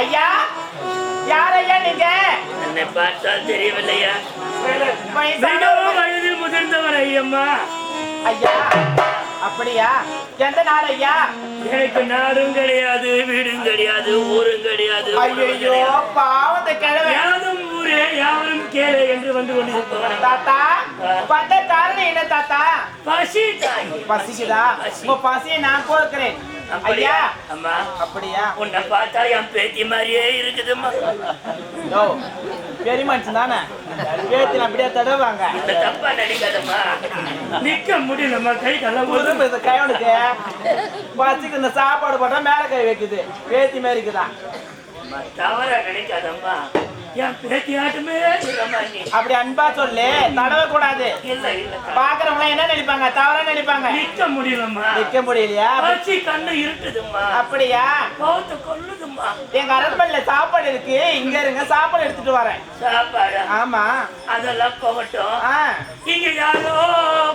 ஐயா யார் ஐயா நீங்க? என்னை பார்த்தால் தெரியவில்லையா? மிகவும் வயது முதிர்ந்தவர் ஐயம்மா. ஐயா அப்படியா? எந்த நாள் ஐயா? எனக்கு நாடும் கிடையாது வீடும் கிடையாது ஊரும் கிடையாது ஐயோ. பாவத்தை கிழமை ஊரே யாரும் கேளு என்று வந்து கொண்டிருப்பவன் தாத்தா வந்த காரணம் என்ன தாத்தா? பசி. பசிக்குதா? உங்க பசியை நான் கொடுக்கிறேன். ஐயா. அம்மா அப்படியா? உன்னை பார்த்தா என் பேத்தி மாதிரியே இருக்குதும்மா. யோ பெரிய மனுஷன் தானே பேத்தி அப்படியே தடவாங்க இந்த தப்பா நிக்க முடியலம்மா கை கல்ல புது பேச கைவனுக்கு பசிக்கு இந்த சாப்பாடு போட்டா மேல கை வைக்குது. பேத்தி மாதிரி இருக்குதா? தவறா நினைக்காதம்மா. என் அப்படி அன்பா சொல்லு. தடவ கூடாது. இல்ல இல்ல பாக்குறவங்க என்ன நினைப்பாங்க? தவறா நினைப்பாங்க? நிக்க முடியலம்மா. நிக்க முடியலையா? பசி கண்ணு இருட்டுதும்மா. அப்படியா? பௌத்த கொல்லுதும்மா. எங்க அரண்மனையில சாப்பாடு இருக்கு. இங்க இருங்க சாப்பாடு எடுத்துட்டு வரேன். சாப்பாடு? ஆமா. அதெல்லாம் போகட்டும். இங்க யாரோ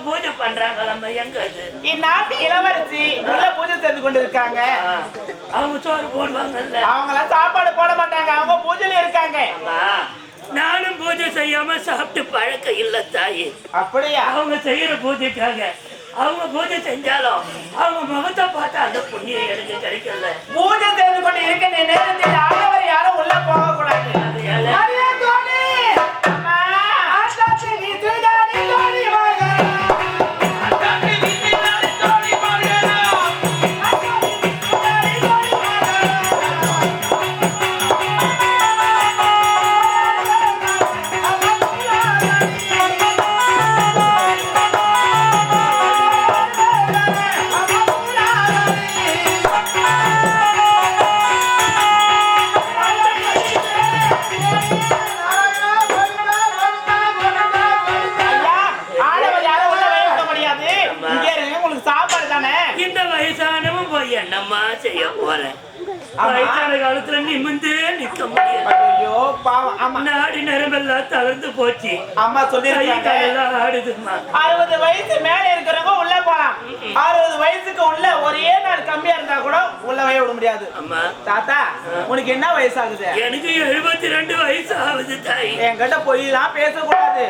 பூஜை பண்றாங்களம்மா. எங்க இந்நாட்டு இளவரசி உள்ள பூஜை செய்து கொண்டு இருக்காங்க. ஆ, அவங்க சோறு போடுவாங்கல்ல. அவங்க எல்லாம் சாப்பாடு போட மாட்டாங்க. அவங்க பூஜையில இருக்காங்க. நானும் பூஜை செய்யாம சாப்பிட்டு பழக்கம் இல்ல தாயி. அப்படியா? அவங்க செய்யற பூஜைக்காக அவங்க பூஜை செஞ்சாலும் அவங்க முகத்தை பார்த்தா அந்த புண்ணியம் எனக்கு கிடைக்கல. பூஜை செய்து கொண்டு இருக்க நேரத்தில் ஆடவர் யாரும் உள்ள போக கூடாது காலத்துல நிமிந்தே நிக்க முடியாது ஐயோ பாவம். ஆமா நாடி நரம்பெல்லாம் தளர்ந்து போச்சு. அம்மா கை சொல்லிருக்காங்க காலெல்லாம் ஆடுதும்மா. அறுபது வயசு மேல இருக்கிறவங்க உள்ள போலாம். அறுபது வயசுக்கு உள்ள ஒரே நாள் கம்மியா இருந்தா கூட உள்ள வை விட முடியாது. அம்மா. தாத்தா உனக்கு என்ன வயசாகுது? எனக்கு எழுபத்தி ரெண்டு வயசு ஆகுது தாய். என்கிட்ட பொய்லாம் பேசக்கூடாது.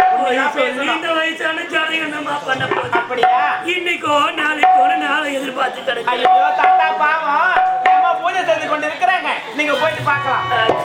சொல்லி இந்த வயசான ஜாதகம் என்னம்மா பண்ண போகுது? அப்படியா? இன்னைக்கோ நாளைக்கோ நாளை எதிர்பார்த்து கிடக்கு ஐயோ தாத்தா பாவம். நீங்க போயிட்டு பார்க்கலாம்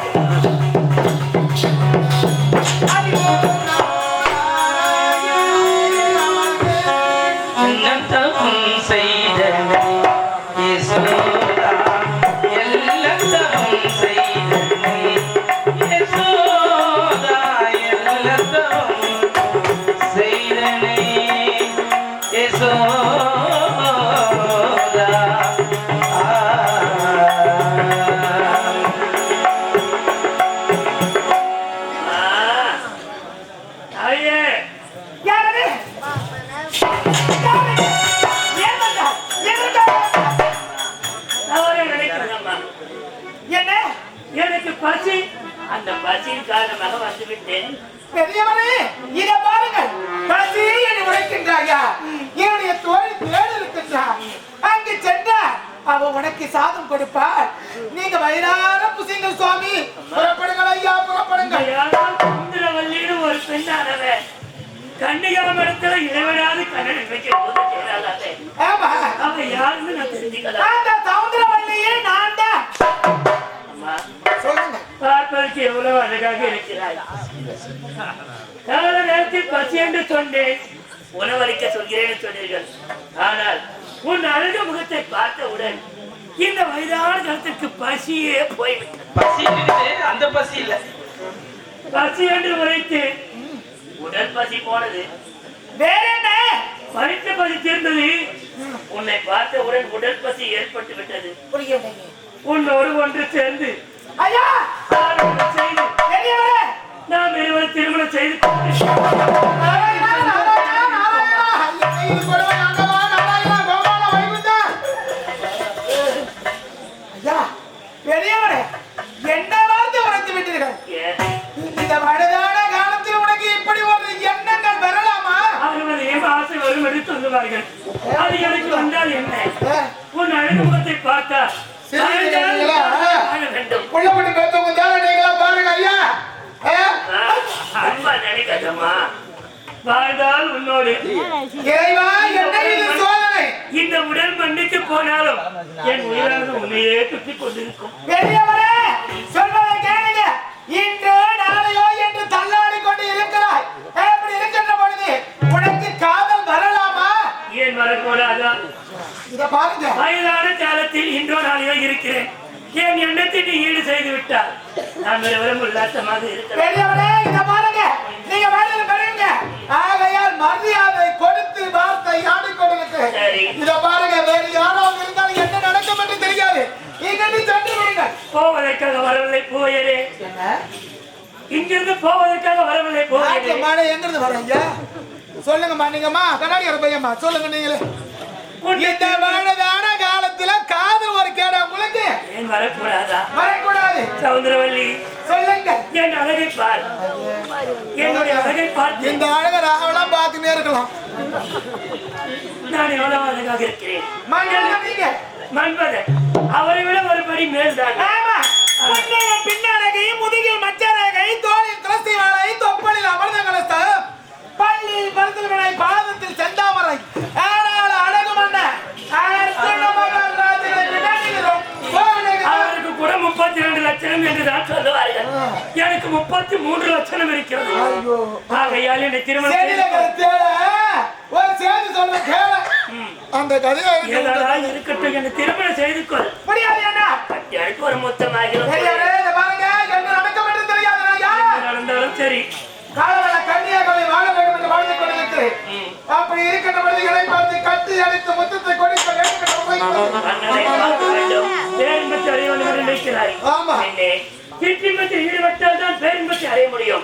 அவ உனக்கு சாதம் கொடுப்பார். நீங்க வயிறார புசிங்கள் சுவாமி. புறப்படுங்கள் ஐயா புறப்படுங்கள். ஒரு பெண்ணானவ. கன்னிகாமரத்துல இறைவனாவது கண்ணன் அவ. யாருன்னு நான் தெரிஞ்சுக்கலாம் அந்த சவுந்தரவல்லியே நான் தான் அம்மா சொல்லுங்க. பார்ப்பதற்கு எவ்வளவு அழகாக இருக்கிறாய். கால நேரத்தில் பசி என்று சொன்னேன். உணவளிக்க சொல்கிறேன் சொன்னீர்கள். ஆனால் உன் அழகு முகத்தை பார்த்தவுடன் இந்த வயதான காலத்திற்கு பசியே போய்விட்டது. பசி அந்த பசி இல்ல. பசி என்று உரைத்தேன் உடல் பசி போனது. வேற என்ன? வயிற்று பசி தீர்ந்தது. உன்னை பார்த்தவுடன் உடல் பசி ஏற்பட்டு விட்டது. புரியவில்லை உன்னோடு ஒன்று சேர்ந்து ஐயா! சொல்லுவார்கள். அது எனக்கு வந்தால் என்ன? உன் அழகு முகத்தை பார்த்தா குட்டி பெத்தவங்க தானே நீங்களா பாருங்க ஐயா. ஆ, அன்பா நினைக்கதம்மா வாழ்ந்தால் உன்னோடு இந்த உடல் மண்ணுக்கு போனாலும் என் உயிரானது உன்னையே துத்தி கொண்டிருக்கும். பாருங்க. வயதான காலத்தில் இன்றோ நாளையோ இருக்கிறேன். என் எண்ணத்தை நீ ஈடு செய்து விட்டால் நான் விவரம் உல்லாசமாக இத பாருங்க. நீங்க வேலையில பெரியவங்க ஆகையால் மரியாதை கொடுத்து வார்த்தை ஆடிக்கொண்டிருக்கு சரி. இத பாருங்க வேறு யாராவது இருந்தாலும் என்ன நடக்கும் என்று தெரியாது. இங்கிருந்து சென்று விடுங்கள். போவதற்காக வரவில்லை போயரே இங்கிருந்து போவதற்காக வரவில்லை போயரே எங்கிருந்து வரீங்க சொல்லுங்கம்மா நீங்கம்மா கண்ணாடி பையம்மா சொல்லுங்க நீங்களே. இந்த மனதான காலத்துல காதல் ஒரு கேடா உங்களுக்கு ஏன் வரக்கூடாதா? வரக்கூடாது. சவுந்தரவல்லி சொல்லுங்க. என் அழகை பார். என்னுடைய அழகை பார்த்து இந்த அழக ராவெல்லாம் பார்த்துட்டே இருக்கலாம். நான் எவ்வளவு அழகாக இருக்கிறேன். மன்மதன் அவரை விட ஒரு படி மேல்தான். ஆமா. முன்னைய பின்னழகை முதுகில் மச்சரகை தோளில் துளசி வாழை தொப்பலில் அமர்ந்த கலஸ்தம் பள்ளியில் பருத்தல்களை பாதத்தில் செந்தாமரை ஆனால் அழகு மன்ன அவருக்கு கூட முப்பத்தி ரெண்டு லட்சணம் என்று தான் சொல்லுவார்கள் முப்பத்தி மூன்று லட்சணம் இருக்கிறது. ஆகையால் என்னை திருமணம் அந்த கதையை இருக்கட்டும் என்னை திருமணம் செய்து கொள். எனக்கு ஒரு மொத்தமாகிறோம் பெரியவரே, இதை பாருங்க என்ன நடக்கும் என்று தெரியாது நான் யார் நடந்தாலும் சரி காலவள கன்னியாகுமரி வாழ வேண்டும் என்று வாழ்ந்து கொண்டிருக்கிறேன் அப்படி இருக்கின்ற பொழுது இதை பார்த்து கட்டி அடித்து முத்தத்தை கொடுக்க வேண்டும் என்று உரைத்தது. அண்ணனை பார்க்க வேண்டும் பேரின்பத்தை அடைய வேண்டும் என்று நினைக்கிறாய் என்னே சிற்றின்பத்தில் ஈடுபட்டால் பேரின்பத்தை அடைய முடியும்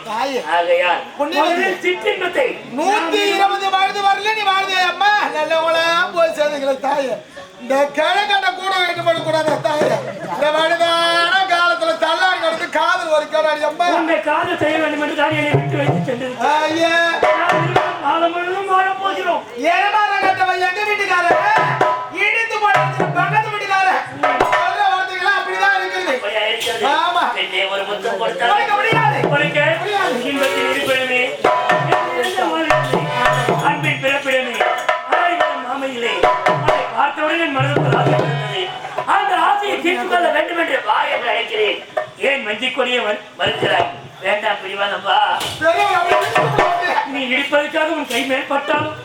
ஆகையால் முதலில் சிற்றின்பத்தை நூத்தி இருபது வயது வரல நீ வாழ்ந்தே அம்மா. நல்லவங்களா போய் சேர்ந்துங்கள தாயே. இந்த கிழக்கட்ட கூட வேண்டும் பண்ண கூடாது இந்த வயதான காலத்துல தள்ளாடி காதல் ஒரு அம்மா. உன்னை காதல் செய்ய வேண்டும் என்று தான் என்னை விட்டு வைத்து சென்றிருக்கிறேன். ஒரு இருப்பிடமே அன்பின் பிறப்பிடமே ஆயிரம் மாமையிலே அதை பார்த்தவுடன் என் மனதுக்குள் ஆசை அந்த ஆசையை தீர்த்து கொள்ள வேண்டும் என்று வா என்று அழைக்கிறேன் ஏன் மறுக்கிறாய் வேண்டாம் நீ இடிப்பதற்காக உன் கை மேற்பட்டாலும்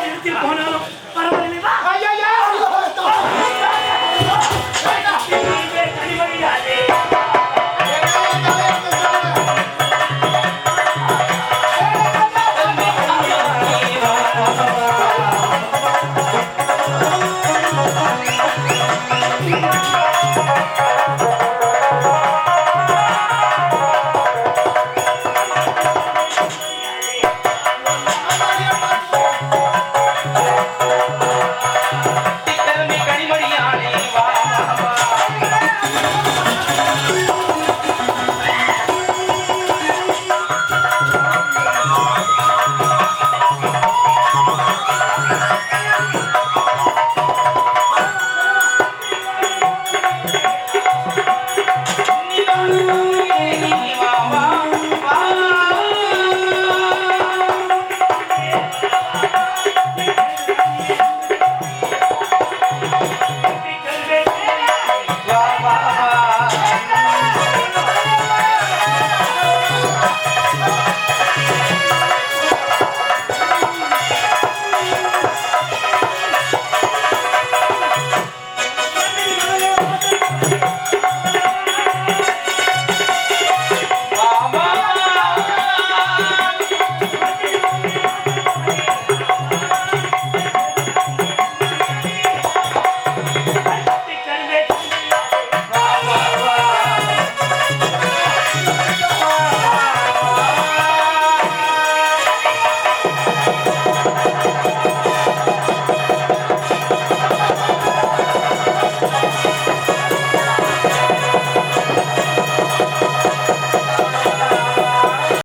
நிறுத்தி போனாலும் பரவாயில்லை